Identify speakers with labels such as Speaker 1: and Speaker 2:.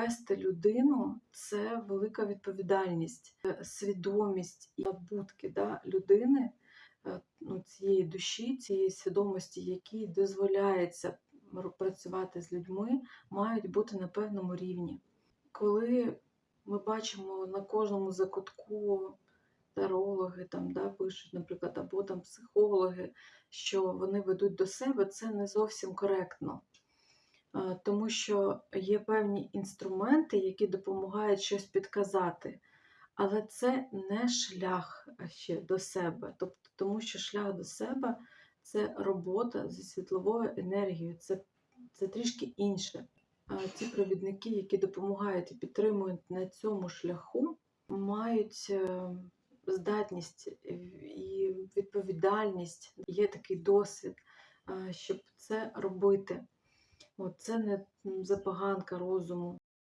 Speaker 1: вести людину це велика відповідальність, Е, свідомість і набутки да, людини, е, ну, цієї душі, цієї свідомості, якій дозволяється працювати з людьми, мають бути на певному рівні. Коли ми бачимо на кожному закутку тарологи там, да, пишуть, наприклад, або там психологи, що вони ведуть до себе, це не зовсім коректно. Тому що є певні інструменти, які допомагають щось підказати, але це не шлях ще до себе. Тобто, тому що шлях до себе це робота зі світловою енергією, це, це трішки інше. Ті провідники, які допомагають і підтримують на цьому шляху, мають е, здатність е, і відповідальність, є такий досвід, щоб це робити. От, це не запоганка розуму.